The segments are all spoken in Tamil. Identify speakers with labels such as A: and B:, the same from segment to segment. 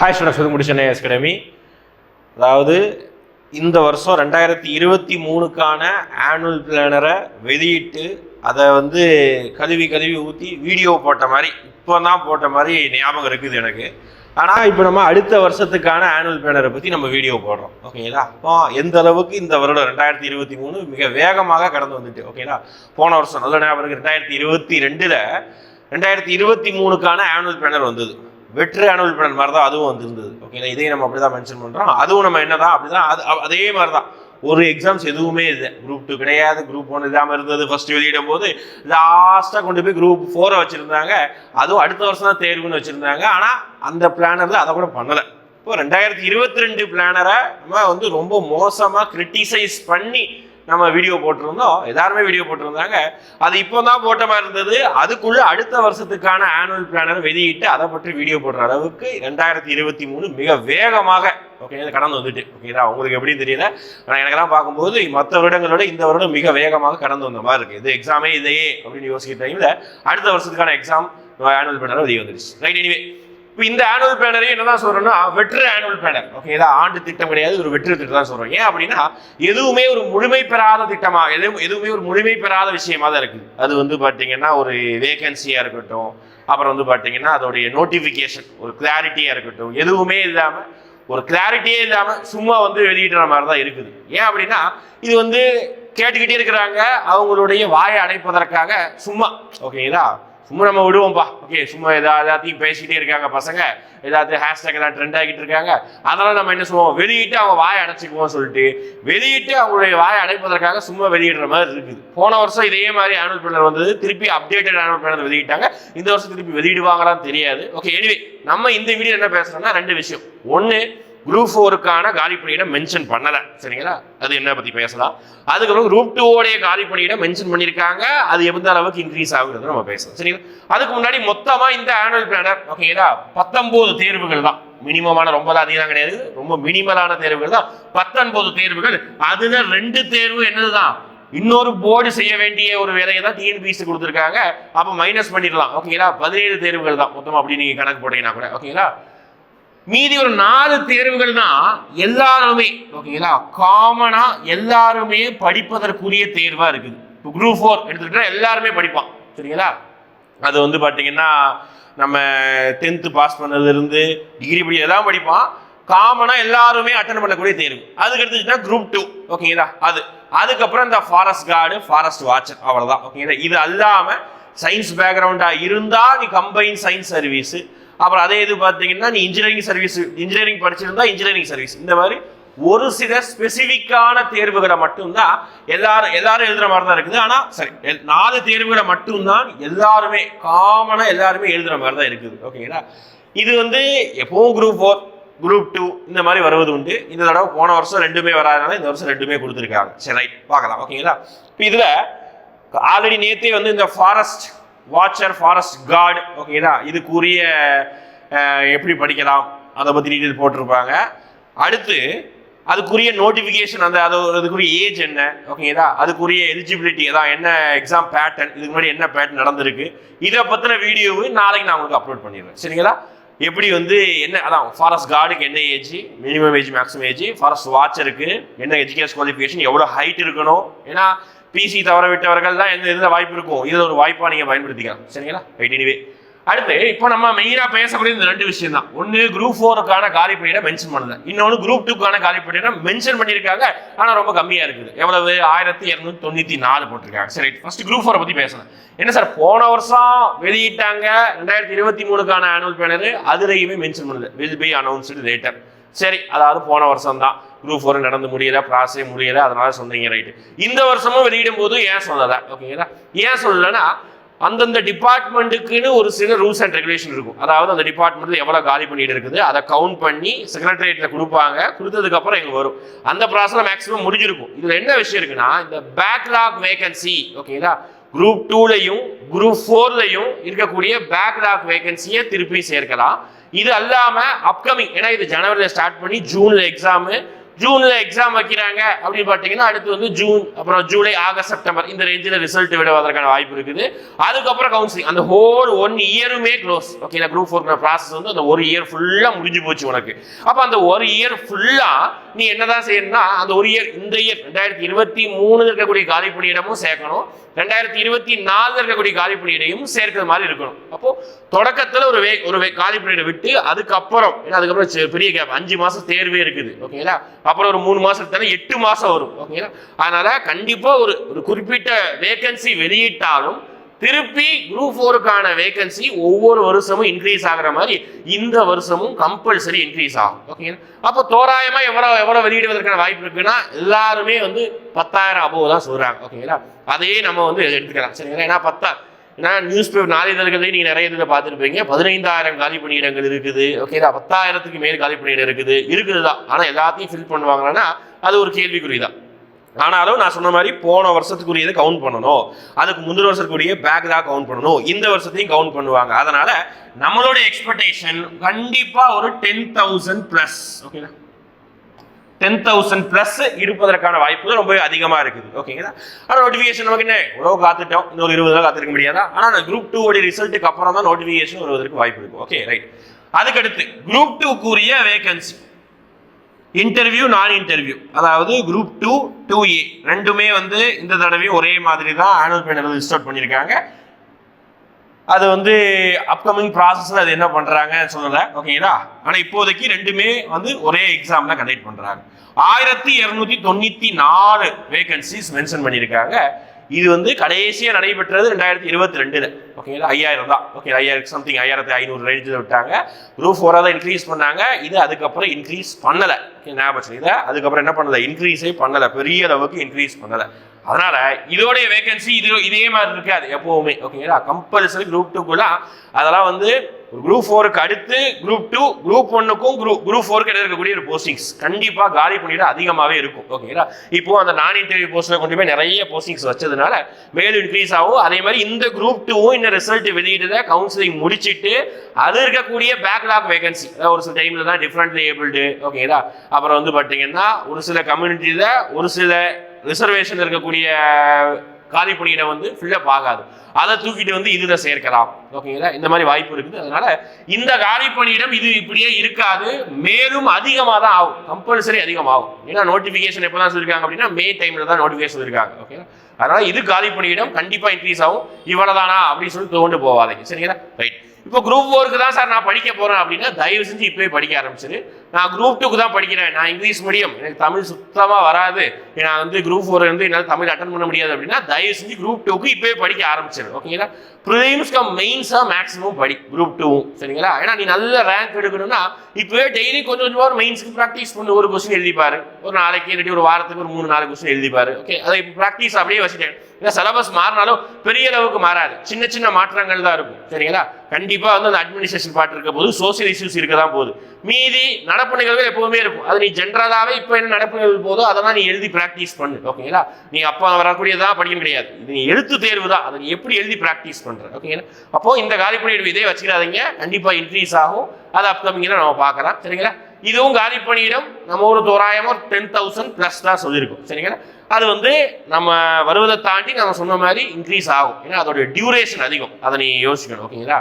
A: Hi students welcome to academy அதாவது இந்த வருஷம் ரெண்டாயிரத்தி இருபத்தி மூணுக்கான ஆனுவல் பிளானரை வெளியிட்டு அதை வந்து கழுவி கழுவி ஊற்றி வீடியோ போட்ட மாதிரி இப்போ தான் போட்ட மாதிரி ஞாபகம் இருக்குது எனக்கு. ஆனால் இப்போ நம்ம அடுத்த வருஷத்துக்கான ஆனுவல் பிளானரை பற்றி நம்ம வீடியோ போடுறோம். ஓகேங்களா அப்போ எந்த அளவுக்கு இந்த வருடம் ரெண்டாயிரத்தி இருபத்தி மூணு மிக வேகமாக கடந்து வந்துட்டு ஓகேங்களா போன வருஷம் நல்ல ஞாபகம் இருக்குது ரெண்டாயிரத்தி இருபத்தி ரெண்டில் ரெண்டாயிரத்தி இருபத்தி மூணுக்கான ஆனுவல் பிளானர் வந்தது. வெற்று அனுவல் பிளான் மாதிரி தான் அதுவும் வந்திருந்தது. ஓகேங்களா இதையும் நம்ம அப்படி தான் மென்ஷன் பண்ணுறோம் அதுவும் நம்ம என்னதான் அப்படிதான் அது அதே மாதிரி தான் ஒரு எக்ஸாம்ஸ் எதுவுமே இல்லை. குரூப் டூ கிடையாது. குரூப் ஒன் இல்லாமல் இருந்தது. ஃபர்ஸ்ட் வெளியிடும் போது லாஸ்ட்டாக கொண்டு போய் குரூப் ஃபோரை வச்சுருந்தாங்க. அதுவும் அடுத்த வருஷம் தான் தேர்வுன்னு வச்சுருந்தாங்க. ஆனால் அந்த பிளானரில் அதை கூட பண்ணலை. இப்போ ரெண்டாயிரத்தி இருபத்தி ரெண்டு பிளானரை நம்ம வந்து ரொம்ப மோசமாக கிரிட்டிசைஸ் பண்ணி நம்ம வீடியோ போட்டிருந்தோம். எல்லாருமே வீடியோ போட்டிருந்தாங்க. அது இப்போ தான் போட்ட மாதிரி இருந்தது. அதுக்குள்ள அடுத்த வருஷத்துக்கான ஆனுவல் பிளானர் வெளியிட்டு அதை பற்றி வீடியோ போடுற அளவுக்கு ரெண்டாயிரத்தி இருபத்தி மூணு மிக வேகமாக ஓகே கடந்து வந்துட்டு. ஓகேதா உங்களுக்கு எப்படின்னு தெரியல. ஆனால் எனக்கெல்லாம் பார்க்கும்போது மற்ற வருடங்களோட இந்த வருடம் மிக வேகமாக கடந்து வந்த மாதிரி இருக்கு. இது எக்ஸாமே இதையே அப்படின்னு யோசிக்கிற டைம்ல அடுத்த வருஷத்துக்கான எக்ஸாம் ஆனுவல் பிளானர் வெளியே வந்துருச்சு. ரைட் எனிவே இப்போ இந்த ஆனுவல் பேனரையும் என்னதான் சொல்றோம்னா வெற்று ஆனுவல் பேனர் ஓகே ஏதாவது ஆண்டு திட்டம் கிடையாது ஒரு வெற்று திட்டம் தான் சொல்றோம். ஏன் அப்படின்னா எதுவுமே ஒரு முழுமை பெறாத திட்டமா எதுவும் எதுவுமே ஒரு முழுமை பெறாத விஷயமா தான் இருக்குது அது வந்து பாத்தீங்கன்னா ஒரு வேகன்சியா இருக்கட்டும் அப்புறம் வந்து பாத்தீங்கன்னா அதோடைய நோட்டிபிகேஷன் ஒரு கிளாரிட்டியா இருக்கட்டும். எதுவுமே இல்லாம ஒரு கிளாரிட்டியே இல்லாம சும்மா வந்து வெளியிடுற மாதிரி தான் இருக்குது. ஏன் அப்படின்னா இது வந்து கேட்டுக்கிட்டே இருக்கிறாங்க அவங்களுடைய வாயை அடைப்பதற்காக சும்மா. ஓகேங்களா சும்மா நம்ம விடுவோம்ப்பா ஓகே சும்மா ஏதாவது எல்லாத்தையும் பேசிக்கிட்டே இருக்காங்க பசங்க. ஏதாவது ஹேஷ்டேக் எல்லாம் ட்ரெண்ட் ஆகிட்டு இருக்காங்க. அதெல்லாம் நம்ம என்ன சொல்லுவோம்? வெளியிட்டு அவங்க வாயை அடைச்சிக்குவோம் சொல்லிட்டு வெளியிட்டு அவங்களுடைய வாயை அடைப்பதற்காக சும்மா வெளியிடுற மாதிரி இருக்குது. போன வருஷம் இதே மாதிரி ஆனுவல் பிளானர் வந்தது. திருப்பி அப்டேட்டட் ஆனுவல் பிளானர் வெளியிட்டாங்க. இந்த வருஷம் திருப்பி வெளியிடுவாங்களான்னு தெரியாது. ஓகே எனிவே நம்ம இந்த வீடியோ என்ன பேசுறோம்னா ரெண்டு விஷயம். ஒன்று குரூப் ஃபோருக்கான காலி மென்ஷன் பண்ணலை. சரிங்களா? அது என்ன பற்றி பேசலாம்? அதுக்கப்புறம் குரூப் டூவோடைய காலி பணியிட மென்ஷன் பண்ணியிருக்காங்க. அது எந்த அளவுக்கு இன்க்ரீஸ் ஆகுங்கிறது நம்ம பேசலாம். சரிங்களா? அதுக்கு முன்னாடி மொத்தமாக இந்த ஆனுவல் பிளானர் ஓகேங்களா பத்தொம்போது தேர்வுகள் தான். மினிமமான ரொம்ப அதிகம் கிடையாது. ரொம்ப மினிமலான தேர்வுகள் தான். பத்தொன்பது தேர்வுகள். அதில் ரெண்டு தேர்வு என்னதுதான்? இன்னொரு போர்டு செய்ய வேண்டிய ஒரு வேலையை தான் டிஎன்பிசி கொடுத்துருக்காங்க. அப்போ மைனஸ் பண்ணிடலாம். ஓகேங்களா பதினேழு தேர்வுகள் தான். மொத்தம் அப்படி நீங்கள் கணக்கு போட்டீங்கன்னா கூட. ஓகேங்களா மீதி ஒரு நாலு தேர்வுகள் தான் எல்லாருமே ஓகேங்களா? காமனா எல்லாருமே படிப்பதற்குரிய தேர்வா இருக்குது. இப்போ குரூப் ஃபோர் எடுத்துக்கிட்டா எல்லாருமே படிப்பான். சரிங்களா? அது வந்து பார்த்தீங்கன்னா நம்ம டென்த்து பாஸ் பண்ணதுலேருந்து டிகிரி படி எல்லாம் படிப்பான். காமனாக எல்லாருமே அட்டன் பண்ணக்கூடிய தேர்வு. அதுக்கு எடுத்துக்கிட்டா குரூப் டூ ஓகேங்களா? அது. அதுக்கப்புறம் இந்த ஃபாரஸ்ட் கார்டு ஃபாரஸ்ட் வாட்சர் அவ்வளோதான் ஓகேங்களா? இது அல்லாமல் சயின்ஸ் பேக்ரவுண்டாக இருந்தால் நீ கம்பைன் சயின்ஸ் சர்வீஸு அப்புறம் அதே இது பார்த்தீங்கன்னா நீ இன்ஜினியரிங் சர்வீஸ் இன்ஜினியரிங் படிச்சிருந்தா இன்ஜினியரிங் சர்வீஸ் இந்த மாதிரி ஒரு சில ஸ்பெசிஃபிக்கான தேர்வுகளை மட்டும்தான் எல்லாரும் எல்லாரும் எழுதுற மாதிரி தான் இருக்குது. ஆனால் சரி எல்- நாலு தேர்வுகளை மட்டும்தான் எல்லாருமே காமனாக எல்லாருமே எழுதுற மாதிரி தான் இருக்குது ஓகேங்களா இது வந்து எப்பவும் குரூப் ஃபோர் குரூப் டூ இந்த மாதிரி வருவது உண்டு. இந்த தடவை போன வருஷம் ரெண்டுமே வராதனால இந்த வருஷம் ரெண்டுமே கொடுத்துருக்காங்க. சரி ரைட் பார்க்கலாம். ஓகேங்களா இப்போ இதில் ஆல்ரெடி நேற்றே வந்து இந்த ஃபாரஸ்ட் வாட்சர் ஃபாரஸ்ட் கார்டு ஓகேதா இதுக்குரிய எப்படி படிக்கலாம்? அதை பற்றி டீட்டெயில் போட்டிருப்பாங்க. அடுத்து அதுக்குரிய நோட்டிஃபிகேஷன் அந்த அது அதுக்குரிய ஏஜ் என்ன? ஓகேங்களா அதுக்குரிய எலிஜிபிலிட்டி அதான் என்ன எக்ஸாம் பேட்டர்ன் இதுக்கு முன்னாடி என்ன பேட்டர்ன் நடந்திருக்கு? இதை பற்றின வீடியோவை நாளைக்கு நான் உங்களுக்கு அப்லோட் பண்ணிடுறேன். சரிங்களா? எப்படி வந்து என்ன அதான் ஃபாரஸ்ட் கார்டுக்கு என்ன age minimum age maximum age forest வாட்சருக்கு என்ன எஜுகேஷன் குவாலிஃபிகேஷன் எவ்வளோ ஹைட் இருக்கணும்? ஏன்னா பிசி தவற விட்டவர்கள் தான் எந்த இதில் வாய்ப்பு இருக்கும்? இதில் ஒரு வாய்ப்பாக நீங்கள் பயன்படுத்திக்கலாம். சரிங்களா? ரைட் எனிவே அடுத்து இப்போ நம்ம மெயினாக பேசக்கூடிய இந்த ரெண்டு விஷயம் தான். ஒன்று குரூப் ஃபோருக்கான காலி பணியிட மென்ஷன் பண்ணல இன்னொன்று குரூப் டூக்கான காலி பணியிட மென்ஷன் பண்ணியிருக்காங்க. ஆனால் ரொம்ப கம்மியாக இருக்குது. எவ்வளவு? ஆயிரத்தி இரநூத்தி தொண்ணூற்றி நாலு போட்டிருக்காங்க. சரி ஃபர்ஸ்ட் குரூப் ஃபோரை பற்றி பேசணும் என்ன சார் போன வருஷம் வெளியிட்டாங்க. ரெண்டாயிரத்தி இருபத்தி மூணுக்கான ஆனுவல் பேனர் அதுலேயுமே மென்ஷன் பண்ணல வில் பி அனௌன்ஸ்டு லேட்டர் சரி அதாவது போன வருஷம் தான் குரூப் ஃபோர் நடந்து முடியல ப்ராசஸே முடியல அதனால சொன்னீங்க ரைட்டு இந்த வருஷமும் வெளியிடும் போது ஏன் சொன்னதா ஓகேங்களா ஏன் சொல்லலைன்னா அந்தந்த டிபார்ட்மெண்ட்டுக்குன்னு ஒரு சில ரூல்ஸ் அண்ட் ரெகுலேஷன் இருக்கும். அதாவது அந்த டிபார்ட்மெண்ட்ல எவ்வளோ காலி பண்ணிட்டு இருக்குது அதை கவுண்ட் பண்ணி செக்ரட்டரியேட்ல கொடுப்பாங்க கொடுத்ததுக்கப்புறம் எங்களுக்கு வரும். அந்த ப்ராசஸ் மேக்ஸிமம் முடிஞ்சிருக்கும். இதில் என்ன விஷயம் இருக்குன்னா இந்த பேக்லாக் வேகன்சி ஓகேங்களா குரூப் டூலையும் குரூப் ஃபோர்லையும் இருக்கக்கூடிய பேக்லாக் வேகன்சியை திருப்பி சேர்க்கலாம். இது அல்லாமல் அப்கமிங் ஏன்னா இது ஜனவரியில் ஸ்டார்ட் பண்ணி ஜூனில் எக்ஸாமு ஜூன்ல எக்ஸாம் வைக்கிறாங்க அப்படின்னு பார்த்தீங்கன்னா அடுத்து வந்து ஜூன் அப்புறம் ஜூலை ஆகஸ்ட் செப்டம்பர் இந்த ரேஞ்சில் ரிசல்ட் விடுவதற்கான வாய்ப்பு இருக்குது. அதுக்கப்புறம் கவுன்சிலிங் அந்த whole one இயருமே close okay group four process வந்து அந்த ஒரு இயர் ஃபுல்லாக முடிஞ்சு போச்சு உனக்கு. அப்போ அந்த ஒரு இயர் ஃபுல்லாக நீ என்னதான் செய்யணும்னா அந்த ஒரு இயர் இந்த இயர் ரெண்டாயிரத்தி இருபத்தி மூணு இருக்கக்கூடிய காலி பணியிடமும் சேர்க்கணும். ரெண்டாயிரத்தி இருபத்தி நாலுல இருக்கக்கூடிய காலி பணியிடையும் சேர்க்கிற மாதிரி இருக்கணும். அப்போ தொடக்கத்துல ஒரு வே ஒரு காலி பணியிட விட்டு அதுக்கப்புறம் ஏன்னா அதுக்கப்புறம் பெரிய கேப் அஞ்சு மாசம் தேர்வே இருக்குது. ஓகேங்களா அப்புறம் ஒரு மூணு மாசம் தானே எட்டு மாசம் வரும் ஓகேங்களா அதனால கண்டிப்பா ஒரு ஒரு குறிப்பிட்ட வேகன்சி வெளியிட்டாலும் திருப்பி குரூப் ஃபோருக்கான வேகன்சி ஒவ்வொரு வருஷமும் இன்க்ரீஸ் ஆகிற மாதிரி இந்த வருஷமும் கம்பல்சரி இன்க்ரீஸ் ஆகும் ஓகேங்களா அப்போ தோராயமா எவ்வளோ எவ்வளோ வெளியிடுவதற்கான வாய்ப்பு இருக்குன்னா எல்லாருமே வந்து பத்தாயிரம் அபோவ் தான் சொல்றாங்க ஓகேங்களா அதையே நம்ம வந்து எடுத்துக்கலாம் சரிங்களா? ஏன்னா பத்தா ஏன்னா நியூஸ் பேப்பர் நாளிதழ்களையும் நீங்கள் நிறைய இதில் பார்த்துருப்பீங்க. பதினைந்தாயிரம் காலி பணியிடங்கள் இருக்குது. ஓகேதா பத்தாயிரத்துக்கு மேல் காலி பணியிடம் இருக்குது. இருக்குது தான். ஆனால் எல்லாத்தையும் ஃபில் பண்ணுவாங்கன்னா அது ஒரு கேள்விக்குறி தான் ஆனாலும் நான் சொன்ன மாதிரி போன வருஷத்துக்குரியதை கவுண்ட் பண்ணணும். அதுக்கு முந்தின வருஷத்துக்குரிய பேக் தான் கவுண்ட் பண்ணணும். இந்த வருஷத்தையும் கவுண்ட் பண்ணுவாங்க. அதனால நம்மளோட எக்ஸ்பெக்டேஷன் கண்டிப்பாக ஒரு டென் தௌசண்ட் ப்ளஸ் ஓகேங்களா டென் தௌசண்ட் பிளஸ் இருப்பதற்கான வாய்ப்புகள் ரொம்ப அதிகமாக இருக்குது. ஓகேங்களா ஆனால் நோட்டிஃபிகேஷன் நமக்கு என்ன? இவ்வளோ காத்துட்டோம். இன்னொரு இருபது நாள் காத்திருக்க முடியாதா? ஆனால் அந்த குரூப் டூ உடைய ரிசல்ட்டுக்கு அப்புறம் தான் நோட்டிஃபிகேஷன் வருவதற்கு வாய்ப்பு இருக்கு. ஓகே ரைட் அதுக்கடுத்து குரூப் டூக்குரிய வேகன்சி இன்டர்வியூ நான் இன்டர்வியூ அதாவது குரூப் டூ டூ ஏ ரெண்டுமே வந்து இந்த தடவையும் ஒரே மாதிரி தான் ஆனுவல் பேனர் ரிஜிஸ்டர் பண்ணியிருக்காங்க. அது வந்து அப்கமிங் ப்ராசஸில் அது என்ன பண்ணுறாங்கன்னு சொல்லலை ஓகேங்களா ஆனால் இப்போதைக்கு ரெண்டுமே வந்து ஒரே எக்ஸாமில் கண்டக்ட் பண்ணுறாங்க ஆயிரத்தி இரநூத்தி தொண்ணூற்றி நாலு வேகன்சிஸ் மென்ஷன் பண்ணியிருக்காங்க. இது வந்து கடைசியாக நடைபெற்றது ரெண்டாயிரத்தி இருபத்தி ரெண்டுல ஓகேங்களா ஐயாயிரம் தான். ஓகே ஐயாயிரம் சம்திங் ஐயாயிரத்தி ஐநூறு ரேஞ்சில் விட்டாங்க. குரூப் ஃபோராக தான் இன்க்ரீஸ் பண்ணாங்க. இது அதுக்கப்புறம் இன்க்ரீஸ் பண்ணலை. ஓகே ஞாபகம் இதை அதுக்கப்புறம் என்ன பண்ணலை? இன்க்ரீஸே பண்ணலை. பெரிய அளவுக்கு இன்க்ரீஸ் பண்ணலை. அதனால இதோடைய வேகன்சி இது இதே மாதிரி இருக்காது எப்பவுமே. ஓகேங்களா கம்பல்சரி குரூப் டூக்குள்ள அதெல்லாம் வந்து ஒரு குரூப் ஃபோருக்கு அடுத்து குரூப் டூ குரூப் ஒன்னுக்கும் குரூப் குரூப் ஃபோருக்கு இடையே இருக்கக்கூடிய ஒரு போஸ்டிங்ஸ் கண்டிப்பா காலி பண்ணிட்டு அதிகமாகவே இருக்கும். ஓகேங்களா இப்போ அந்த நான் இன்டர்வியூ போஸ்ட்டில் கொண்டு போய் நிறைய போஸ்டிங்ஸ் வச்சதுனால மேலும் இன்க்ரீஸ் ஆகும். அதே மாதிரி இந்த குரூப் டூவும் இந்த ரிசல்ட் வெளியிட்டு கவுன்சிலிங் முடிச்சுட்டு அது இருக்கக்கூடிய பேக்லாக் வேகன்சி ஒரு சில டைம்ல தான் டிஃப்ரெண்ட் ஏபிள்டு ஓகேங்களா அப்புறம் வந்து பார்த்தீங்கன்னா ஒரு சில கம்யூனிட்டியில ஒரு சில ரிசர்வேஷன் இருக்கக்கூடிய காலி பணியிடம் வந்து ஃபில்லப் ஆகாது. அதை தூக்கிட்டு வந்து இதில் சேர்க்கலாம். ஓகேங்களா இந்த மாதிரி வாய்ப்பு இருக்குது. அதனால இந்த காலி பணியிடம் இது இப்படியே இருக்காது. மேலும் அதிகமாக தான் ஆகும். கம்பல்சரி அதிகமாகும். ஏன்னா நோட்டிஃபிகேஷன் எப்போ தான் சொல்லியிருக்காங்க அப்படின்னா மே டைம்ல தான் நோட்டிஃபிகேஷன் இருக்காங்க ஓகேங்களா அதனால இது காலி பணியிடம் கண்டிப்பாக இன்க்ரீஸ் ஆகும். இவ்வளோதானா அப்படின்னு சொல்லி தோண்டு போவாதீங்க சரிங்களா? ரைட் இப்போ குரூப் ஃபோருக்கு தான் சார் நான் படிக்க போறேன் அப்படின்னா தயவு செஞ்சு இப்போயே படிக்க ஆரம்பிச்சிரு. நான் குரூப் டூக்கு தான் படிக்கிறேன். நான் இங்கிலீஷ் மீடியம் எனக்கு தமிழ் சுத்தமா வராது. நான் வந்து குரூப் ஃபோர் வந்து என்னால் தமிழ் அட்டன் பண்ண முடியாது அப்படின்னா தயவு செஞ்சு குரூப் டூக்கு இப்போயே படிக்க ஆரம்பிச்சிரு. ஓகேங்களா ப்ரிலிம்ஸ் கம் மெயின்ஸாக மேக்ஸிமம் படி குரூப் டூவும் சரிங்களா? ஏன்னா நீ நல்ல ரேங்க் எடுக்கணும்னா இப்போவே டெய்லி கொஞ்சம் கொஞ்சம் ஒரு மெயின்ஸ்க்கு ப்ராக்டிஸ் பண்ணு. ஒரு கொஸ்டின் எழுதிப்பாரு ஒரு நாளைக்கு இல்லாட்டி ஒரு வாரத்துக்கு ஒரு மூணு நாலு கொஸ்டின் எழுதிப்பாரு ஓகே அதை இப்போ ப்ராக்டிஸ் அப்படியே வச்சுட்டேன். ஏன்னா சிலபஸ் மாறினாலும் பெரிய அளவுக்கு மாறாது. சின்ன சின்ன மாற்றங்கள் தான் இருக்கும். சரிங்களா? கண்டிப்பாக வந்து அந்த அட்மினிஸ்ட்ரேஷன் பார்ட் இருக்க போது சோசியல் இஷ்யூஸ் இருக்க தான் போகுது. மீதி நடப்பு நிகழ்வுகள் எப்பவுமே இருக்கும். அது நீ ஜென்ரலாகவே இப்போ என்ன நடப்பு நிகழ்வு போதோ அதெல்லாம் நீ எழுதி ப்ராக்டிஸ் பண்ணு. ஓகேங்களா நீ அப்போ வரக்கூடியதான் படிக்க கிடையாது இது நீ எழுத்து தேர்வு தான். அதை நீ எப்படி எழுதி ப்ராக்டிஸ் பண்ணுறேன் ஓகேங்களா அப்போ இந்த காலி இதே வச்சுக்கிறாதீங்க கண்டிப்பா இன்க்ரீஸ் ஆகும். அது அப்கமிங்கில் நம்ம பார்க்கலாம். சரிங்களா? இதுவும் காலி பணியிடம் நம்ம ஒரு தோராயமா ஒரு டென் தௌசண்ட் ப்ளஸ் தான் சொல்லியிருக்கோம். சரிங்களா? அது வந்து நம்ம வருவதை தாண்டி நம்ம சொன்ன மாதிரி இன்க்ரீஸ் ஆகும். ஏன்னா அதோட டியூரேஷன் அதிகம். அதை நீ யோசிக்கணும். ஓகேங்களா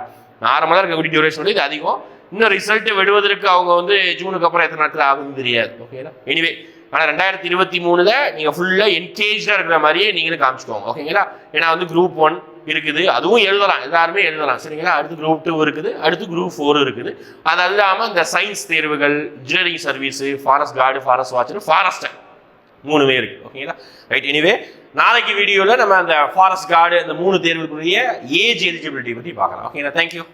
A: நார்மலாக இருக்கக்கூடிய டியூரேஷன் வந்து இது அதிகம். இன்னும் ரிசல்ட் விடுவதற்கு அவங்க வந்து ஜூனுக்கு அப்புறம் எத்தனை நாட்கள் ஆகுதுன்னு தெரியாது. ஓகேங்களா எனிவே ஆனால் ரெண்டாயிரத்தி இருபத்தி மூணுல நீங்கள் ஃபுல்லாக என்கேஜாக இருக்கிற மாதிரியே நீங்களும் காமிச்சுக்கோங்க. ஓகேங்களா ஏன்னா வந்து குரூப் ஒன் இருக்குது. அதுவும் எழுதலாம். எல்லாருமே எழுதலாம். சரிங்களா? அடுத்து குரூப் டூ இருக்குது. அடுத்து குரூப் ஃபோர் இருக்குது. அது இல்லாமல் இந்த சயின்ஸ் தேர்வுகள் engineering service forest guard forest watcher forester மூணுமே இருக்கு. ஓகேங்களா? ரைட் எனிவே நாளைக்கு வீடியோவில் நம்ம அந்த ஃபாரஸ்ட் கார்டு இந்த மூணு தேர்வுக்குரிய ஏஜ் எலிஜிபிலிட்டி பற்றி பார்க்கலாம். ஓகேங்களா? தேங்க்யூ